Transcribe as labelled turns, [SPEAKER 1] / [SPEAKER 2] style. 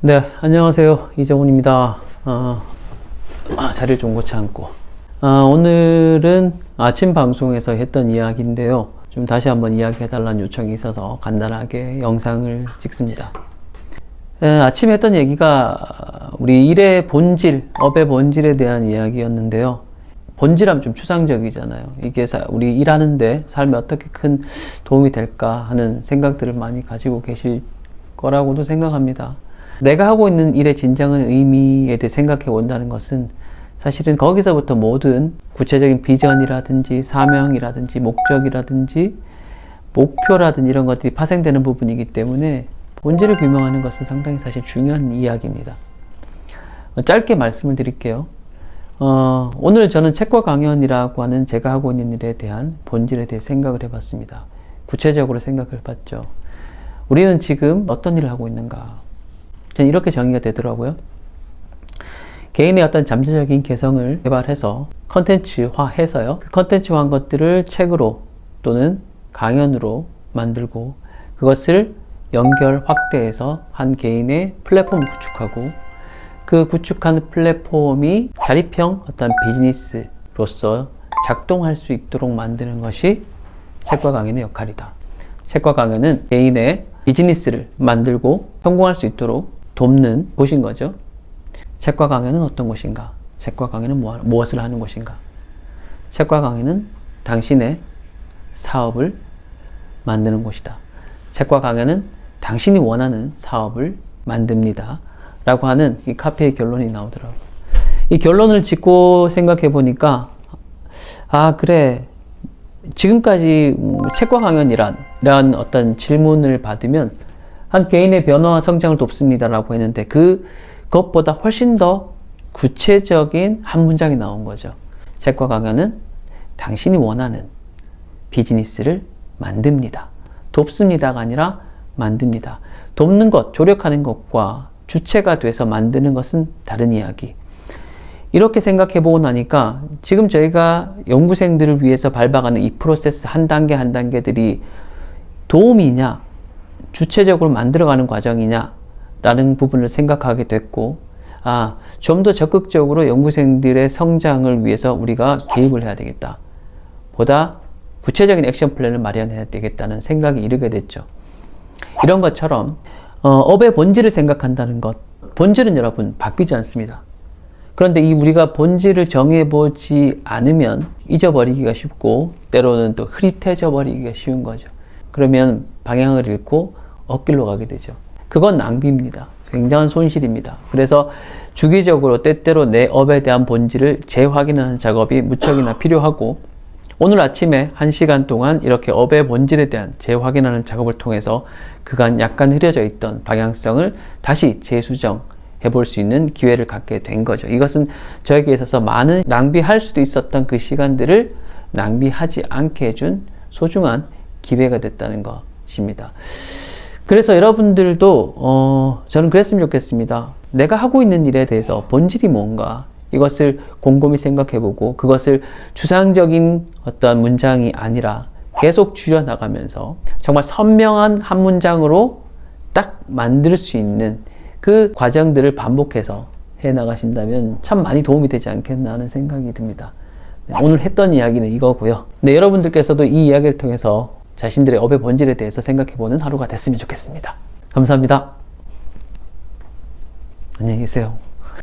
[SPEAKER 1] 네, 안녕하세요. 이정훈입니다. 어, 아, 자리를 좀 고쳐 앉고. 아, 오늘은 아침 방송에서 했던 이야기인데요. 좀 다시 한번 이야기해달라는 요청이 있어서 간단하게 영상을 찍습니다. 에, 아침에 했던 얘기가 우리 일의 본질, 업의 본질에 대한 이야기였는데요. 본질하면 좀 추상적이잖아요. 이게 사- 우리 일하는데 삶에 어떻게 큰 도움이 될까 하는 생각들을 많이 가지고 계실 거라고도 생각합니다. 내가 하고 있는 일의 진정한 의미에 대해 생각해 본다는 것은 사실은 거기서부터 모든 구체적인 비전이라든지 사명이라든지 목적이라든지 목표라든지 이런 것들이 파생되는 부분이기 때문에 본질을 규명하는 것은 상당히 사실 중요한 이야기입니다. 어, 짧게 말씀을 드릴게요. 어, 오늘 저는 책과 강연이라고 하는 제가 하고 있는 일에 대한 본질에 대해 생각을 해봤습니다. 구체적으로 생각을 해봤죠. 우리는 지금 어떤 일을 하고 있는가? 저는 이렇게 정의가 되더라고요. 개인의 어떤 잠재적인 개성을 개발해서 컨텐츠화해서요. 그 컨텐츠화한 것들을 책으로 또는 강연으로 만들고 그것을 연결 확대해서 한 개인의 플랫폼을 구축하고 그 구축한 플랫폼이 자립형 어떤 비즈니스로서 작동할 수 있도록 만드는 것이 책과 강연의 역할이다. 책과 강연은 개인의 비즈니스를 만들고 성공할 수 있도록 돕는 곳인 거죠. 책과 강연은 어떤 곳인가? 책과 강연은 뭐- 무엇을 하는 곳인가? 책과 강연은 당신의 사업을 만드는 곳이다. 책과 강연은 당신이 원하는 사업을 만듭니다. 라고 하는 이 카페의 결론이 나오더라고요. 이 결론을 짓고 생각해 보니까, 아, 그래. 지금까지 음, 책과 강연이란 이런 어떤 질문을 받으면 한 개인의 변화와 성장을 돕습니다라고 했는데 그 그것보다 훨씬 더 구체적인 한 문장이 나온 거죠. 책과 강연은 당신이 원하는 비즈니스를 만듭니다. 돕습니다가 아니라 만듭니다. 돕는 것, 조력하는 것과 주체가 돼서 만드는 것은 다른 이야기. 이렇게 생각해 보고 나니까 지금 저희가 연구생들을 위해서 밟아가는 이 프로세스 한 단계 한 단계들이 도움이냐, 주체적으로 만들어가는 과정이냐, 라는 부분을 생각하게 됐고, 아, 좀 더 적극적으로 연구생들의 성장을 위해서 우리가 개입을 해야 되겠다. 보다 구체적인 액션 플랜을 마련해야 되겠다는 생각이 이르게 됐죠. 이런 것처럼, 어, 업의 본질을 생각한다는 것. 본질은 여러분 바뀌지 않습니다. 그런데 이 우리가 본질을 정해보지 않으면 잊어버리기가 쉽고, 때로는 또 흐릿해져 버리기가 쉬운 거죠. 그러면 방향을 잃고 엇길로 가게 되죠. 그건 낭비입니다. 굉장한 손실입니다. 그래서 주기적으로 때때로 내 업에 대한 본질을 재확인하는 작업이 무척이나 필요하고 오늘 아침에 한 시간 동안 이렇게 업의 본질에 대한 재확인하는 작업을 통해서 그간 약간 흐려져 있던 방향성을 다시 재수정 해 볼 수 있는 기회를 갖게 된 거죠. 이것은 저에게 있어서 많은 낭비할 수도 있었던 그 시간들을 낭비하지 않게 해준 소중한 기회가 됐다는 것입니다. 그래서 여러분들도 어, 저는 그랬으면 좋겠습니다. 내가 하고 있는 일에 대해서 본질이 뭔가 이것을 곰곰이 생각해보고 그것을 추상적인 어떤 문장이 아니라 계속 줄여나가면서 정말 선명한 한 문장으로 딱 만들 수 있는 그 과정들을 반복해서 해 나가신다면 참 많이 도움이 되지 않겠나 하는 생각이 듭니다. 네, 오늘 했던 이야기는 이거고요. 네, 여러분들께서도 이 이야기를 통해서 자신들의 업의 본질에 대해서 생각해보는 하루가 됐으면 좋겠습니다. 감사합니다. 안녕히 계세요.